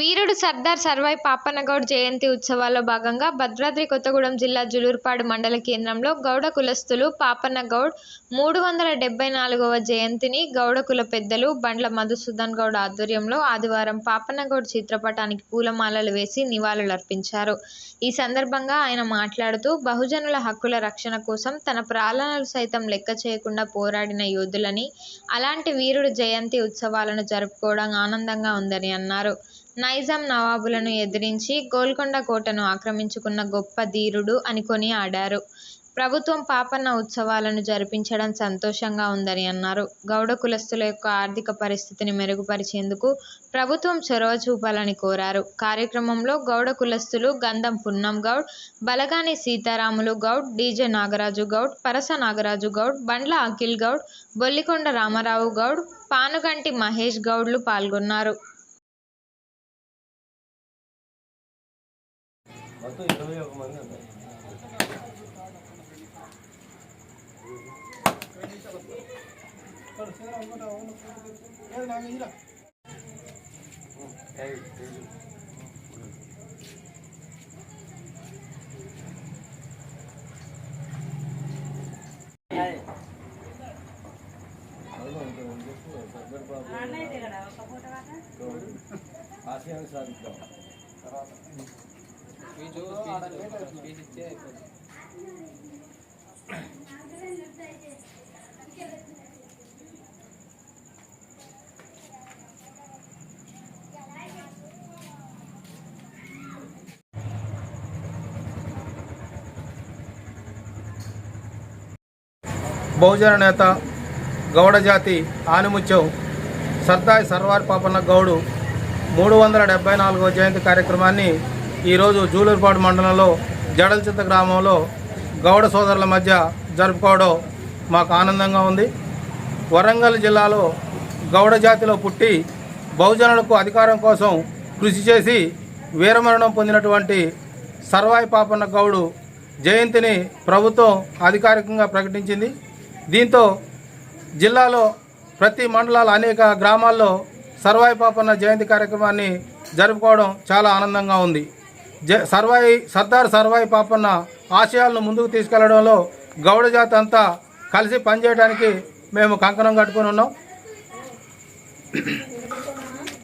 వీరుడు సర్దార్ సర్వాయి పాపన్నగౌడ్ జయంతి ఉత్సవాల్లో భాగంగా భద్రాద్రి కొత్తగూడెం జిల్లా జులూర్పాడు మండల కేంద్రంలో గౌడ కులస్తులు పాపన్నగౌడ్ మూడు వందల డెబ్బై నాలుగవ జయంతిని గౌడ కుల పెద్దలు బండ్ల మధుసూదన్ గౌడ్ ఆధ్వర్యంలో ఆదివారం పాపన్నగౌడ్ చిత్రపటానికి పూలమాలలు వేసి నివాళులర్పించారు. ఈ సందర్భంగా ఆయన మాట్లాడుతూ బహుజనుల హక్కుల రక్షణ కోసం తన ప్రాణాలు సైతం లెక్క చేయకుండా పోరాడిన యోధులని అలాంటి వీరుడు జయంతి ఉత్సవాలను జరుపుకోవడం ఆనందంగా ఉందని అన్నారు. నైజాం నవాబులను ఎదిరించి గోల్కొండ కోటను ఆక్రమించుకున్న గొప్ప ధీరుడు అని కొనియాడారు ప్రభుత్వం పాపన్న ఉత్సవాలను జరిపించడం సంతోషంగా ఉందని అన్నారు. గౌడ కులస్తుల యొక్క ఆర్థిక పరిస్థితిని మెరుగుపరిచేందుకు ప్రభుత్వం చొరవ చూపాలని కోరారు. కార్యక్రమంలో గౌడ కులస్తులు గంధం పున్నం గౌడ్ బలగాని సీతారాములు గౌడ్ డీజే నాగరాజు గౌడ్ పరస నాగరాజు గౌడ్ బండ్ల అఖిల్ గౌడ్ బొల్లికొండ రామారావు గౌడ్ పానుగంటి మహేష్ గౌడ్లు పాల్గొన్నారు. మొత్తం ఇరవై ఒక మంది ఉన్నారు ఆశయాన్ని సాధిద్దాం బహుజన నేత గౌడ జాతి ఆనిముత్యం సర్దాయి సర్వార్ పాపన్న గౌడు మూడు వందల డెబ్బై నాలుగో జయంతి కార్యక్రమాన్ని ఈరోజు జూలూరుపాడు మండలంలో జడల్చింత గ్రామంలో గౌడ సోదరుల మధ్య జరుపుకోవడం మాకు ఆనందంగా ఉంది. వరంగల్ జిల్లాలో గౌడ జాతిలో పుట్టి బహుజనులకు అధికారం కోసం కృషి చేసి వీరమరణం పొందినటువంటి సర్వాయి పాపన్న గౌడు జయంతిని ప్రభుత్వం అధికారికంగా ప్రకటించింది. దీంతో జిల్లాలో ప్రతి మండలాల అనేక గ్రామాల్లో సర్వాయి పాపన్న జయంతి కార్యక్రమాన్ని జరుపుకోవడం చాలా ఆనందంగా ఉంది. సర్వాయి సర్దార్ సర్వాయి పాపన్న ఆశయాలను ముందుకు తీసుకెళ్ళడంలో గౌడ జాతి అంతా కలిసి పనిచేయడానికి మేము కంకణం కట్టుకొని ఉన్నాం.